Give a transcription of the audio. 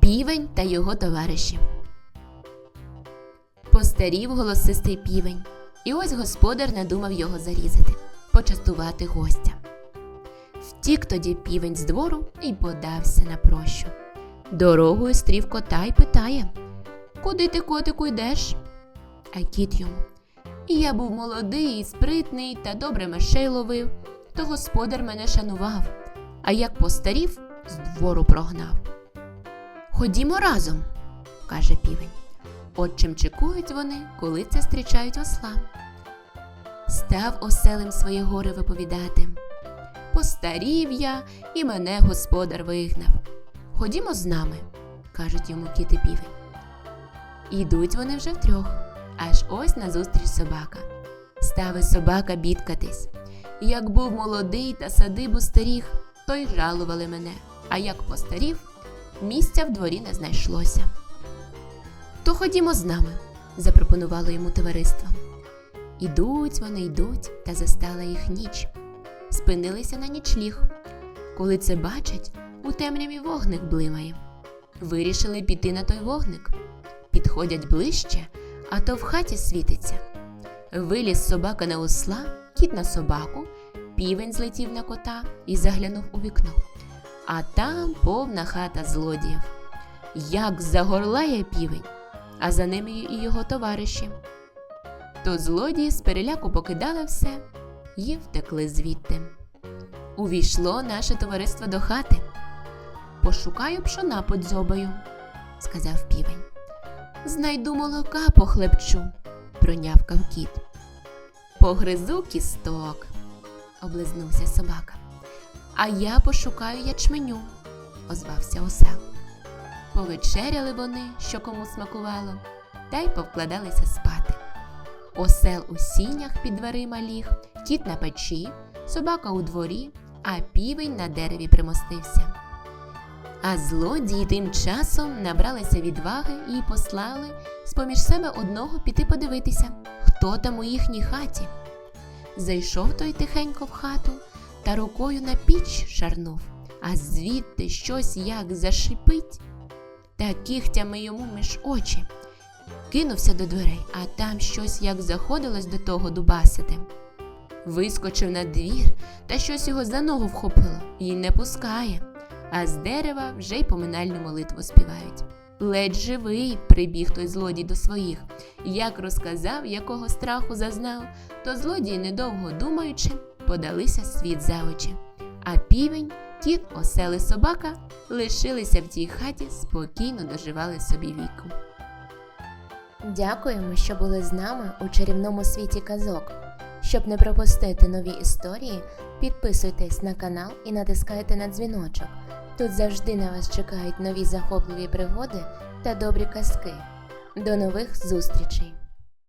Півень та його товариші. Постарів голосистий півень, і ось господар надумав його зарізати, почастувати гостя. Втік тоді півень з двору і подався на прощу. Дорогою стрів кота й питає Куди ти, котику, йдеш? А кіт йому. Я був молодий і спритний та добре мишей ловив, то господар мене шанував, а як постарів, з двору прогнав. Ходімо разом, каже півень. От чим чекують вони, коли це зустрічають осла. Став оселим своє горе виповідати. Постарів я, і мене господар вигнав. Ходімо з нами, кажуть йому кіт півень. Ідуть вони вже втрьох, аж ось назустріч собака. Стави собака бідкатись. Як був молодий та садибу стеріг, то й жалували мене, а як постарів, місця в дворі не знайшлося. То ходімо з нами, запропонувало йому товариство. Ідуть вони йдуть, та застала їх ніч. Спинилися на нічліг. Коли це бачать, у темряві вогник блимає. Вирішили піти на той вогник. Підходять ближче, а то в хаті світиться. Виліз собака на осла, кіт на собаку, півень злетів на кота і заглянув у вікно. А там повна хата злодіїв. Як загорлає півень, а за ним і його товариші. То злодії з переляку покидали все і втекли звідти. Увійшло наше товариство до хати. Пошукаю пшона під зобою, сказав півень. Знайду молока похлебчу, пронявкав кіт. Погризу кісток, облизнувся собака. А я пошукаю ячменю, озвався осел. Повечеряли вони, що кому смакувало, та й повкладалися спати. Осел у сінях під дверима ліг, кіт на печі, собака у дворі, а півень на дереві примостився. А злодії тим часом набралися відваги і послали з-поміж себе одного піти подивитися, хто там у їхній хаті. Зайшов той тихенько в хату та рукою на піч шарнув, а звідти щось як зашипить, та кігтями йому між очі. Кинувся до дверей, а там щось як заходилось до того дубасити. Вискочив на двір, та щось його за ногу вхопило і не пускає, а з дерева вже й поминальну молитву співають. Ледь живий прибіг той злодій до своїх. Як розказав, якого страху зазнав, то злодії, недовго думаючи, подалися світ за очі. А півень, кіт, осел і собака лишилися в тій хаті, спокійно доживали собі віку. Дякуємо, що були з нами у чарівному світі казок. Щоб не пропустити нові історії, підписуйтесь на канал і натискайте на дзвіночок. Тут завжди на вас чекають нові захопливі пригоди та добрі казки. До нових зустрічей!